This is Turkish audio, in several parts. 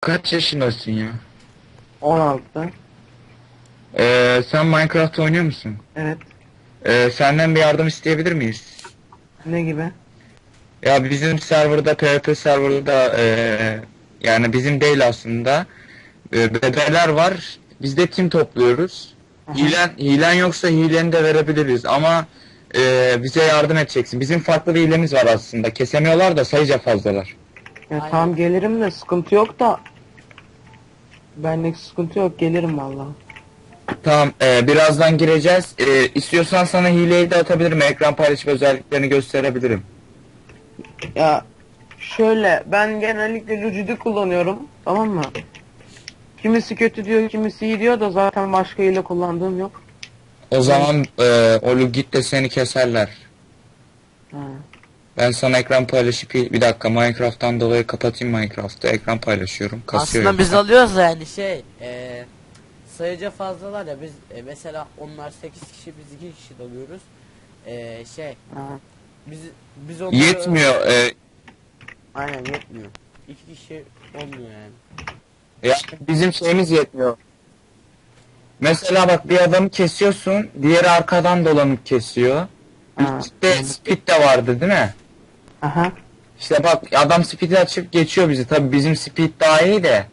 kaç yaşındasın ya? 16. Ee, sen Minecraft oynuyor musun? Evet. Ee, senden bir yardım isteyebilir miyiz? Ne gibi? Ya bizim serverda PvP serverda ee, yani bizim değil aslında ee, bebeler var. Biz de tim topluyoruz. Aha. Hilen, hilen yoksa hileni de verebiliriz ama ee, bize yardım edeceksin. Bizim farklı bir hilemiz var aslında. Kesemiyorlar da sayıca fazlalar. Ya Aynen. tamam gelirim de sıkıntı yok da. Benlik sıkıntı yok gelirim valla. Tamam ee, birazdan gireceğiz. Ee, istiyorsan sana hileyi de atabilirim. Ekran paylaşım özelliklerini gösterebilirim. Ya şöyle ben genellikle Lucid'i kullanıyorum tamam mı? Kimisi kötü diyor kimisi iyi diyor da zaten başka ile kullandığım yok. O zaman e, o git de seni keserler. Ha. Ben sana ekran paylaşıp bir dakika Minecraft'tan dolayı kapatayım Minecraft'ta ekran paylaşıyorum. Kasıyor. Aslında biz alıyoruz da yani şey e, sayıca fazlalar ya biz e, mesela onlar 8 kişi biz 2 kişi dalıyoruz. E, şey biz biz onları Yetmiyor. E, Aynen yetmiyor. 2 kişi olmuyor yani. ya bizim şeyimiz yetmiyor. Mesela bak bir adamı kesiyorsun, diğeri arkadan dolanıp kesiyor. Ha. İşte speed de vardı değil mi? Aha. İşte bak adam speed'i açıp geçiyor bizi. Tabi bizim speed daha iyi de.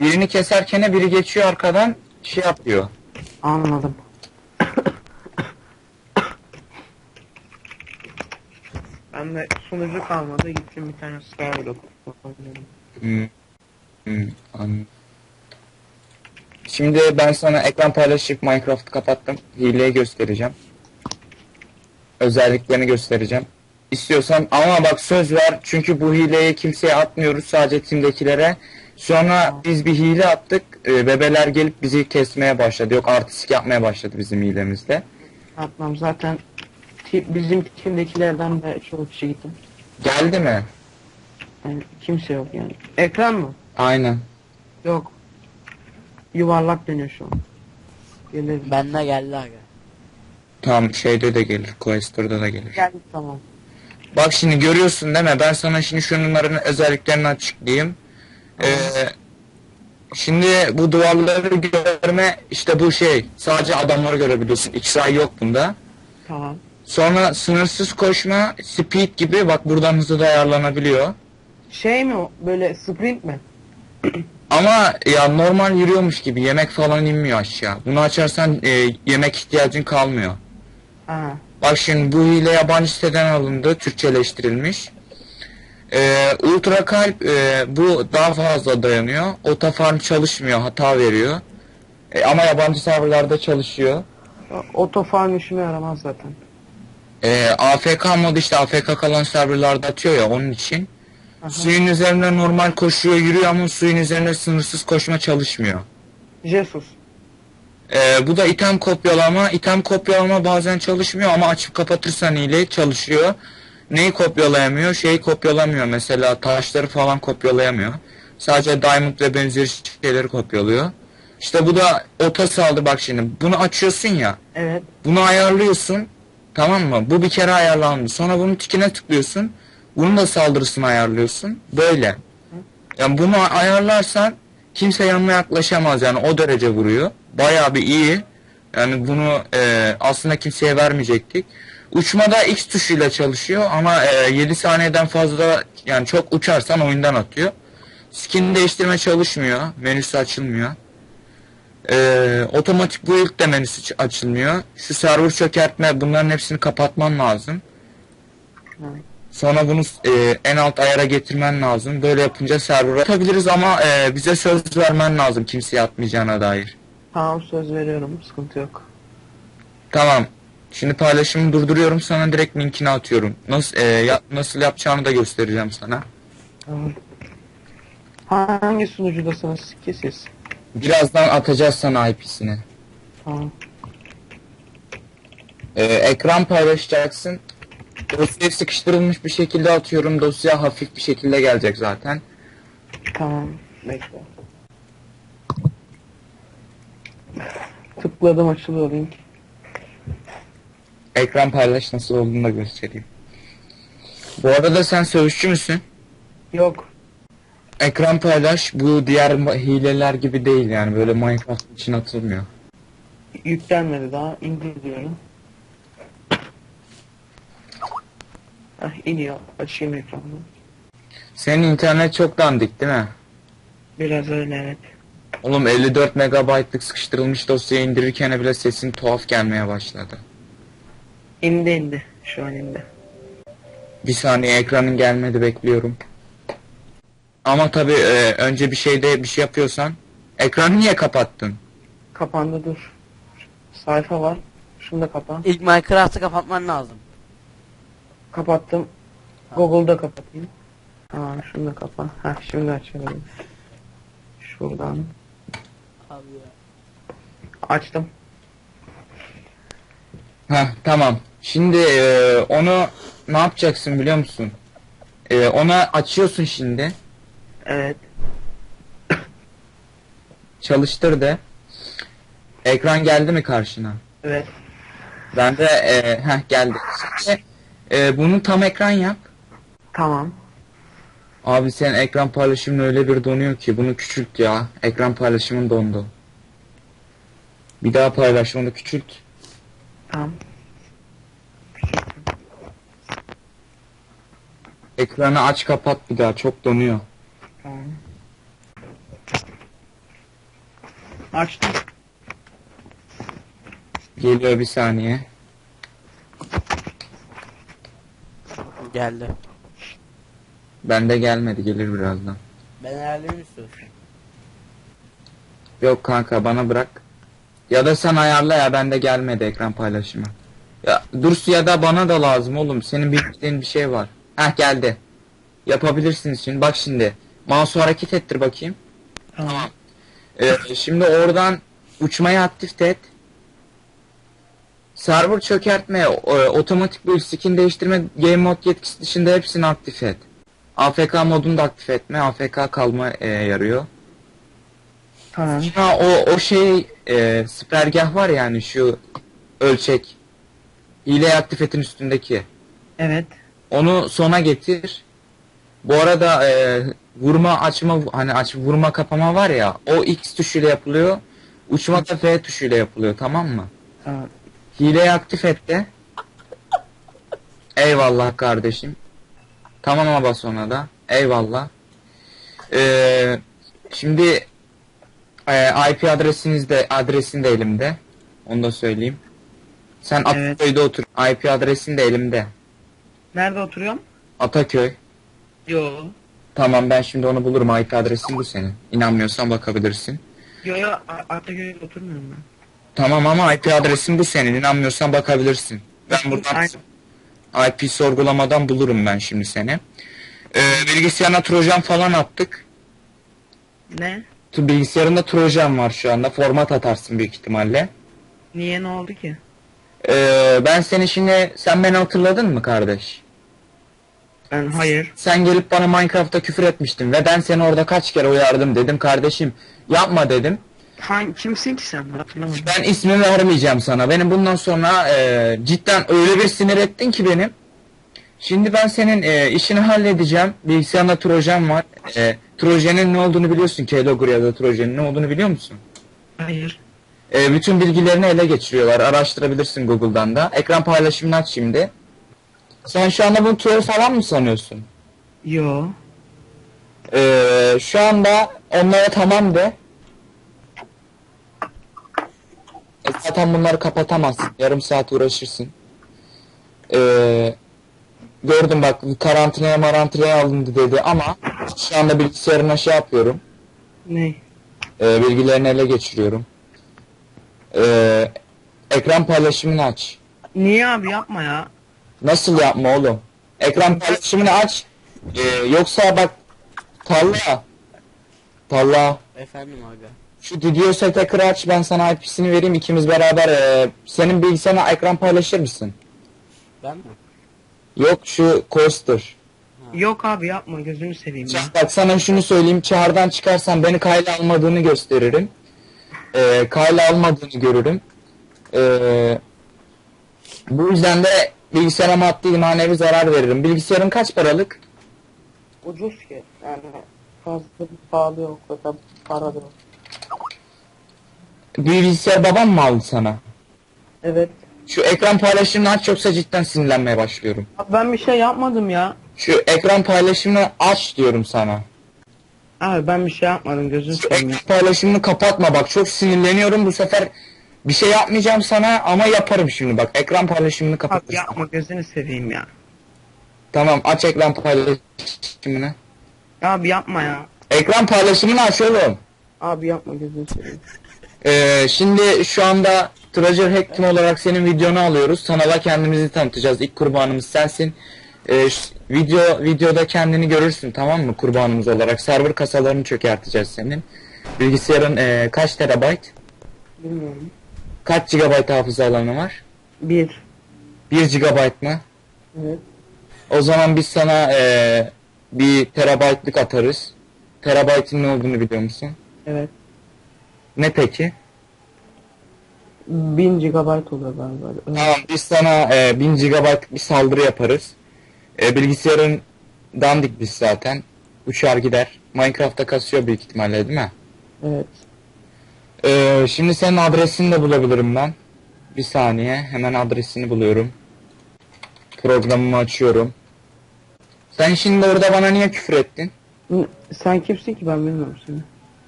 Birini keserken biri geçiyor arkadan şey yapıyor. Anladım. ben de sunucu kalmadı gittim bir tane Skyblock oynadım. Hmm. Hmm, anladım. Şimdi ben sana ekran paylaşıp Minecraft'ı kapattım. Hileyi göstereceğim. Özelliklerini göstereceğim. İstiyorsan ama bak söz ver çünkü bu hileyi kimseye atmıyoruz sadece timdekilere. Sonra biz bir hile attık. e, bebeler gelip bizi kesmeye başladı. Yok artistik yapmaya başladı bizim hilemizde. Atmam zaten ti- bizim timdekilerden de çoğu kişi gitti. Geldi mi? Yani kimse yok yani. Ekran mı? Aynen. Yok. Yuvarlak dönüyor şu an. Gelir. Benle geldi aga. Tam şeyde de gelir. Quaestor'da da gelir. Geldi tamam. Bak şimdi görüyorsun değil mi? Ben sana şimdi şunların özelliklerini açıklayayım. Ee, şimdi bu duvarları görme işte bu şey. Sadece adamları görebiliyorsun. X-ray yok bunda. Tamam. Sonra sınırsız koşma, speed gibi bak buradan hızı da ayarlanabiliyor. Şey mi o? Böyle sprint mi? Ama ya normal yürüyormuş gibi yemek falan inmiyor aşağı. Bunu açarsan e, yemek ihtiyacın kalmıyor. Ha. Bak şimdi bu hile yabancı siteden alındı, Türkçeleştirilmiş. Ee, Ultra Kalp e, bu daha fazla dayanıyor. Otofarm çalışmıyor, hata veriyor. E, ama yabancı serverlarda çalışıyor. Otofarm işime yaramaz zaten. E, AFK modu işte AFK kalan serverlarda atıyor ya onun için. Aha. Suyun üzerinde normal koşuyor, yürüyor ama suyun üzerinde sınırsız koşma çalışmıyor. Jesus. Ee, bu da item kopyalama. İtem kopyalama bazen çalışmıyor ama açıp kapatırsan ile çalışıyor. Neyi kopyalayamıyor? Şeyi kopyalamıyor. Mesela taşları falan kopyalayamıyor. Sadece diamond ve benzeri şeyleri kopyalıyor. İşte bu da ota saldı bak şimdi. Bunu açıyorsun ya. Evet. Bunu ayarlıyorsun. Tamam mı? Bu bir kere ayarlandı. Sonra bunun tikine tıklıyorsun. Bunun da saldırısını ayarlıyorsun. Böyle. Yani bunu ayarlarsan kimse yanına yaklaşamaz yani o derece vuruyor. Bayağı bir iyi. Yani bunu e, aslında kimseye vermeyecektik. Uçmada X tuşuyla çalışıyor ama e, 7 saniyeden fazla yani çok uçarsan oyundan atıyor. Skin değiştirme çalışmıyor. Menüsü açılmıyor. E, otomatik build de menüsü açılmıyor. Şu server çökertme bunların hepsini kapatman lazım. Sonra bunu e, en alt ayara getirmen lazım. Böyle yapınca server'a atabiliriz ama e, bize söz vermen lazım kimseye atmayacağına dair. Tamam söz veriyorum. Sıkıntı yok. Tamam. Şimdi paylaşımı durduruyorum sana direkt linkini atıyorum. Nasıl e, ya- nasıl yapacağını da göstereceğim sana. Tamam. Hangi sunucudasınız ki siz? Birazdan atacağız sana IP'sini. Tamam. E, ekran paylaşacaksın. Dosyaya sıkıştırılmış bir şekilde atıyorum. Dosya hafif bir şekilde gelecek zaten. Tamam. Bekle. Tıkladım açılıyor link. Ekran paylaş nasıl olduğunu da göstereyim. Bu arada sen sövüşçü müsün? Yok. ekran paylaş bu diğer hileler gibi değil yani böyle Minecraft için atılmıyor. Yüklenmedi daha. İndir diyorum. Heh, iniyor. Açayım ekranı. Senin internet çok dandik değil mi? Biraz öyle evet. Oğlum 54 megabaytlık sıkıştırılmış dosyayı indirirken bile sesin tuhaf gelmeye başladı. İndi indi. Şu an indi. Bir saniye ekranın gelmedi bekliyorum. Ama tabi önce bir şeyde bir şey yapıyorsan ekranı niye kapattın? Kapandı dur. Sayfa var. Şunu da kapan. İlk Minecraft'ı kapatman lazım. Kapattım. Google'da kapatayım. Tamam şunu da kapan. Heh şimdi açabilirim. Şuradan. Açtım. Heh tamam. Şimdi e, onu ne yapacaksın biliyor musun? E, ona açıyorsun şimdi. Evet. Çalıştır de. Ekran geldi mi karşına? Evet. Ben de e, heh geldi. Şimdi, e, bunu tam ekran yap. Tamam. Abi senin ekran paylaşımın öyle bir donuyor ki bunu küçült ya. Ekran paylaşımın dondu. Bir daha paylaş onu küçült. Tamam. Ekranı aç kapat bir daha çok donuyor. Tamam. Açtım. Geliyor bir saniye. Geldi. Bende gelmedi gelir birazdan. Ben ayarlayayım istiyorsun. Yok kanka bana bırak. Ya da sen ayarla ya bende gelmedi ekran paylaşımı. Ya Dursu ya da bana da lazım oğlum. Senin bildiğin bir şey var. Heh geldi. Yapabilirsiniz şimdi. Bak şimdi. Mouse'u hareket ettir bakayım. Tamam. Ee, şimdi oradan uçmayı aktif et. Server çökertme, e, otomatik build skin değiştirme, game mode yetkisi dışında hepsini aktif et. AFK modunu da aktif etme, AFK kalma e, yarıyor. Tamam. Ha o o şey e, spergah var yani şu ölçek. Hile aktif etin üstündeki. Evet. Onu sona getir. Bu arada e, vurma açma hani aç vurma kapama var ya o X tuşuyla yapılıyor. Uçma da F tuşuyla yapılıyor tamam mı? Tamam. Hileyi aktif et de. Eyvallah kardeşim. Tamam ama bas ona da. Eyvallah. Ee, şimdi e, IP adresiniz de adresin de elimde. Onu da söyleyeyim. Sen Evet. Ataköy'de otur. IP adresin de elimde. Nerede oturuyorum? Ataköy. Yo. Tamam ben şimdi onu bulurum. IP adresin bu senin. İnanmıyorsan bakabilirsin. Yo yo A- Ataköy'de oturmuyorum ben. Tamam ama IP adresin bu senin. İnanmıyorsan bakabilirsin. Ben buradan IP sorgulamadan bulurum ben şimdi seni. Ee, bilgisayarına trojan falan attık. Ne? Tu- Bilgisayarında trojan var şu anda. Format atarsın büyük ihtimalle. Niye ne oldu ki? Ee, ben seni şimdi... Sen beni hatırladın mı kardeş? Ben hayır. Sen gelip bana Minecraft'ta küfür etmiştin ve ben seni orada kaç kere uyardım dedim kardeşim yapma dedim. Hangi kimsin ki sen? Hatırlamadım. Ben ismi vermeyeceğim sana. Benim bundan sonra e, cidden öyle bir sinir ettin ki benim. Şimdi ben senin e, işini halledeceğim. Bilgisayarında Trojan var. E, Trojan'ın ne olduğunu biliyorsun. Keylogger ya da Trojan'ın ne olduğunu biliyor musun? Hayır. E, bütün bilgilerini ele geçiriyorlar. Araştırabilirsin Google'dan da. Ekran paylaşımını aç şimdi. Sen şu anda bunu troll falan mı sanıyorsun? Yo. E, şu anda onlara tamam de. E, zaten bunları kapatamazsın. Yarım saat uğraşırsın. Ee, gördüm bak karantinaya marantinaya alındı dedi ama şu anda bilgisayarına şey yapıyorum. Ne? E, bilgilerini ele geçiriyorum. Ee, ekran paylaşımını aç. Niye abi yapma ya? Nasıl yapma oğlum? Ekran paylaşımını aç. Ee, yoksa bak Talla. Talla. Efendim aga. Şu Didios Attacker'ı aç ben sana IP'sini vereyim ikimiz beraber e, senin bilgisayarına ekran paylaşır mısın? Ben mi? Yok şu Coaster. Yok abi yapma gözünü seveyim ya. Bak sana şunu söyleyeyim çağrıdan çıkarsan beni kayla almadığını gösteririm. Ee, kayla almadığını görürüm. Ee, bu yüzden de bilgisayara maddi manevi zarar veririm. Bilgisayarın kaç paralık? Ucuz ki. Yani fazla bir pahalı yok. Kadar para da yok. Bilgisayar babam mı aldı sana? Evet. Şu ekran paylaşımını aç yoksa cidden sinirlenmeye başlıyorum. Abi ben bir şey yapmadım ya. Şu ekran paylaşımını aç diyorum sana. Abi ben bir şey yapmadım gözünü Şu seveyim. ekran paylaşımını kapatma bak çok sinirleniyorum bu sefer. Bir şey yapmayacağım sana ama yaparım şimdi bak. Ekran paylaşımını Abi kapat. yapma gözünü seveyim ya. Tamam aç ekran paylaşımını. Abi yapma ya. Ekran paylaşımını aç oğlum. Abi yapma gözünü seveyim. Ee, şimdi şu anda Treasure Hack Team olarak senin videonu alıyoruz. Sana da kendimizi tanıtacağız. İlk kurbanımız sensin. Ee, video videoda kendini görürsün tamam mı kurbanımız olarak. Server kasalarını çökerteceğiz senin. Bilgisayarın ee, kaç terabayt? Bilmiyorum. Kaç gigabayt hafıza alanı var? Bir. 1 gigabayt mı? Evet. O zaman biz sana ee, bir terabaytlık atarız. Terabaytın ne olduğunu biliyor musun? Evet. Ne peki? 1000 gigabayt oluyor galiba. Tamam biz sana e, 1000 GB bir saldırı yaparız. E, bilgisayarın dandik biz zaten. Uçar gider. Minecraft'ta kasıyor büyük ihtimalle değil mi? Evet. E, şimdi senin adresini de bulabilirim ben. Bir saniye hemen adresini buluyorum. Programımı açıyorum. Sen şimdi orada bana niye küfür ettin? Sen kimsin ki ben bilmiyorum seni.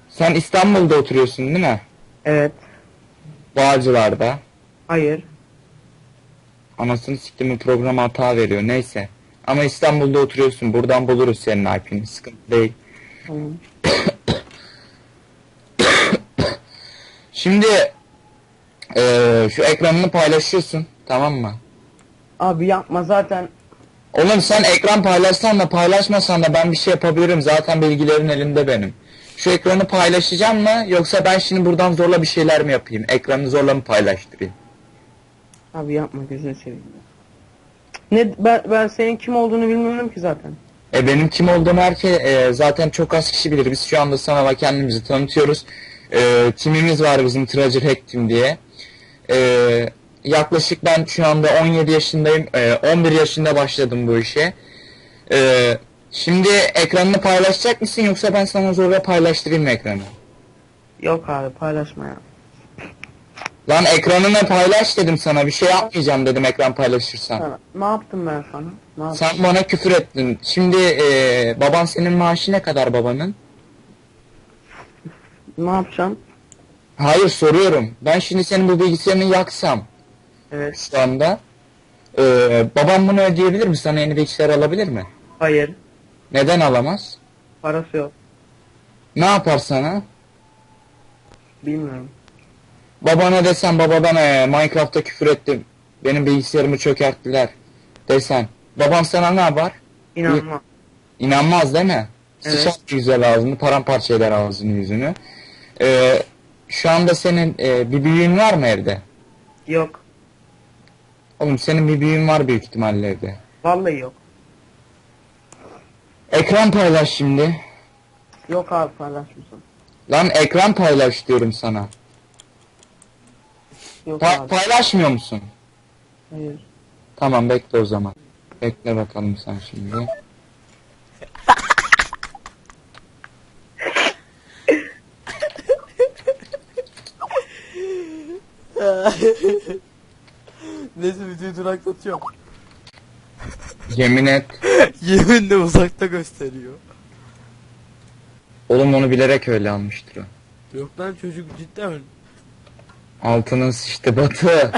Sen İstanbul'da oturuyorsun değil mi? Evet. Bağcılar'da. Hayır. Anasını siktimin programı hata veriyor neyse. Ama İstanbul'da oturuyorsun buradan buluruz senin IP'ni sıkıntı değil. Tamam. Şimdi eee, şu ekranını paylaşıyorsun tamam mı? Abi yapma zaten. Oğlum sen ekran paylaşsan da paylaşmasan da ben bir şey yapabilirim zaten bilgilerin elinde benim. Şu ekranı paylaşacağım mı yoksa ben şimdi buradan zorla bir şeyler mi yapayım? Ekranı zorla mı paylaştırayım? Abi yapma gözünü seveyim. Ne ben ben senin kim olduğunu bilmiyorum ki zaten. E benim kim olduğumu herkes e, zaten çok az kişi bilir. Biz şu anda sana kendimizi tanıtıyoruz. E, timimiz var bizim Treasure Hack Team diye. E, yaklaşık ben şu anda 17 yaşındayım. E, 11 yaşında başladım bu işe. E, şimdi ekranını paylaşacak mısın yoksa ben sana zorla paylaştırayım mı ekranı? Yok abi paylaşma ya. Lan ekranını paylaş dedim sana. Bir şey yapmayacağım dedim ekran paylaşırsan. Sana- Ne yaptım ben sana? Ne yaptım? Sen bana küfür ettin. Şimdi e, baban senin maaşı ne kadar babanın? Ne yapacağım? Hayır soruyorum. Ben şimdi senin bu bilgisayarını yaksam Evet. şu anda. Ee, babam bunu ödeyebilir mi? Sana yeni bilgisayar alabilir mi? Hayır. Neden alamaz? Parası yok. Ne yapar sana? Bilmiyorum. Babana desen babadan ee, Minecraft'ta küfür ettim. Benim bilgisayarımı çökerttiler. Desen. Baban sana ne yapar? İnanma. İnanmaz değil mi? Evet. Sıçar güzel ağzını, paramparça eder ağzını yüzünü. Ee, şu anda senin ee, bir büyüğün var mı evde? Yok. Oğlum senin bir büyüğün var büyük ihtimalle evde. Vallahi yok. Ekran paylaş şimdi. Yok abi paylaşmışsın. Lan ekran paylaş diyorum sana. Yok Pa- abi. paylaşmıyor musun? Hayır. Tamam bekle o zaman. Bekle bakalım sen şimdi. Neyse videoyu duraklatıyorum. Yemin et. Yeminle uzakta gösteriyor. Oğlum onu bilerek öyle almıştır o. Yok lan çocuk cidden Altının sıçtı batı.